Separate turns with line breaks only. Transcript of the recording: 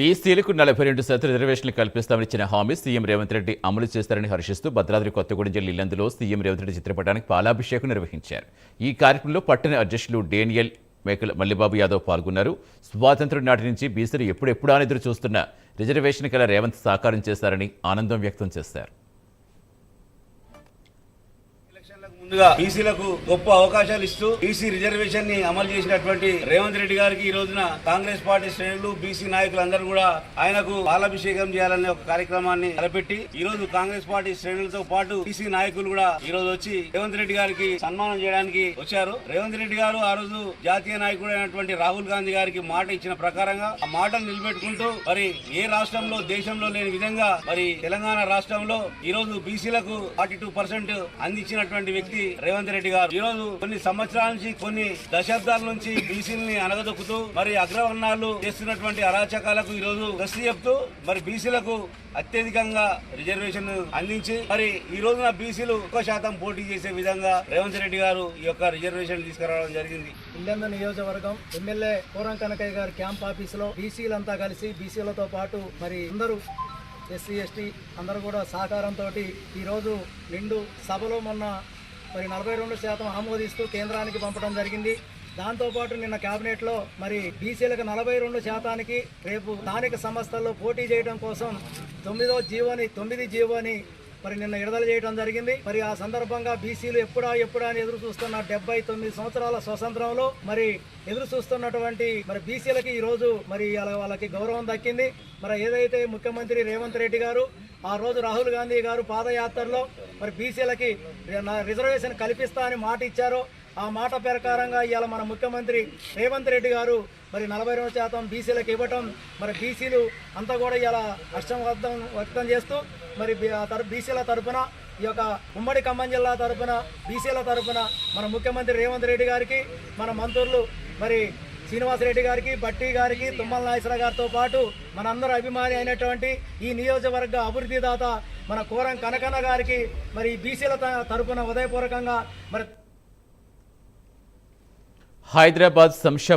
బీసీలకు నలభై రెండు శాతం రిజర్వేషన్లు కల్పిస్తామని ఇచ్చిన హామీ సీఎం రేవంత్ రెడ్డి అమలు చేస్తారని హర్షిస్తూ భద్రాద్రి కొత్తగూడెం జిల్లా ఇల్లందులో సీఎం రేవంత్ రెడ్డి చిత్రపటానికి పాలాభిషేకం నిర్వహించారు. ఈ కార్యక్రమంలో పట్టణ అధ్యక్షులు డేనియల్ మేకల మల్లిబాబు యాదవ్ పాల్గొన్నారు. స్వాతంత్రం నాటి నుంచి బీసీలు ఎప్పుడెప్పుడా ఎదురు చూస్తున్న రిజర్వేషన్ కల రేవంత్ సాకారం చేశారని ఆనందం వ్యక్తం చేశారు.
ముందుగా బీసీలకు గొప్ప అవకాశాలు ఇస్తూ బీసీ రిజర్వేషన్ని అమలు చేసినటువంటి రేవంత్ రెడ్డి గారికి ఈ రోజున కాంగ్రెస్ పార్టీ శ్రేణులు బీసీ నాయకులందరూ కూడా ఆయనకు పాలాభిషేకం చేయాలనే ఒక కార్యక్రమాన్ని తలపెట్టి ఈ రోజు కాంగ్రెస్ పార్టీ శ్రేణులతో పాటు బీసీ నాయకులు కూడా ఈ రోజు వచ్చి రేవంత్ రెడ్డి గారికి సన్మానం చేయడానికి వచ్చారు. రేవంత్ రెడ్డి గారు ఆ రోజు జాతీయ నాయకుడు అయినటువంటి రాహుల్ గాంధీ గారికి మాట ఇచ్చిన ప్రకారంగా ఆ మాటలు నిలబెట్టుకుంటూ మరి ఏ రాష్ట్రంలో దేశంలో లేని విధంగా మరి తెలంగాణ రాష్ట్రంలో ఈ రోజు బీసీలకు ఫార్టీ టూ పర్సెంట్ అందించినటువంటి వ్యక్తి రేవంత్ రెడ్డి గారు. ఈ రోజు కొన్ని సంవత్సరాల నుంచి కొన్ని దశాబ్దాల నుంచి బీసీలని అనగదొక్కుతూ మరి అగ్రవర్ణాలు చేస్తున్నటువంటి అరాచకాలకు ఈ రోజు దృష్టి చెప్తూ మరి బీసీలకు అత్యధికంగా రిజర్వేషన్ అందించి మరి ఈ రోజున బీసీలు ఎక్కువ శాతం పోటీ చేసే విధంగా రేవంత్ రెడ్డి గారు ఈ యొక్క రిజర్వేషన్ తీసుకురావడం జరిగింది.
ఇల్లెంద నియోజకవర్గం ఎమ్మెల్యే పూరం కనకయ్య గారి క్యాంప్ ఆఫీసులో బీసీలంతా కలిసి బీసీలతో పాటు మరి అందరూ ఎస్సీ ఎస్టీ అందరూ కూడా సహకారంతో ఈరోజు నిండు సభలో మొన్న మరి నలభై రెండు శాతం ఆమోదిస్తూ కేంద్రానికి పంపడం జరిగింది. దాంతోపాటు నిన్న కేబినెట్లో మరి బీసీలకు నలభై రెండు శాతానికి రేపు స్థానిక సంస్థల్లో పోటీ చేయడం కోసం తొమ్మిదో జీవోని తొమ్మిది జీవోని మరి నిన్న విడుదల చేయడం జరిగింది. మరి ఆ సందర్భంగా బీసీలు ఎప్పుడా ఎప్పుడా అని ఎదురు చూస్తున్న డెబ్బై తొమ్మిది సంవత్సరాల స్వతంత్రంలో మరి ఎదురు చూస్తున్నటువంటి మరి బీసీలకి ఈ రోజు మరి వాళ్ళకి గౌరవం దక్కింది. మరి ఏదైతే ముఖ్యమంత్రి రేవంత్ రెడ్డి గారు ఆ రోజు రాహుల్ గాంధీ గారు పాదయాత్రలో మరి బీసీలకి రిజర్వేషన్ కల్పిస్తా అని మాట ఇచ్చారో. ఆ మాట ప్రకారంగా ఇవాళ మన ముఖ్యమంత్రి రేవంత్ రెడ్డి గారు మరి నలభై రెండు శాతం బీసీలకు ఇవ్వటం మరి బీసీలు అంతా కూడా ఇలా హర్షం వ్యక్తం వ్యక్తం చేస్తూ మరి ఆ బీసీల తరఫున ఈ యొక్క ఉమ్మడి ఖమ్మం జిల్లా తరఫున బీసీల తరఫున మన ముఖ్యమంత్రి రేవంత్ రెడ్డి గారికి మన మంత్రులు మరి శ్రీనివాసరెడ్డి గారికి బట్టి గారికి తుమ్మల నాగేశ్వర గారితో పాటు మనందరూ అభిమాని అయినటువంటి ఈ నియోజకవర్గ అభివృద్ధి దాత మన కోరం కనకన్న గారికి మరి బీసీల తరపున ఉదయపూర్వకంగా మరి
హైదరాబాద్ శంషాబాద్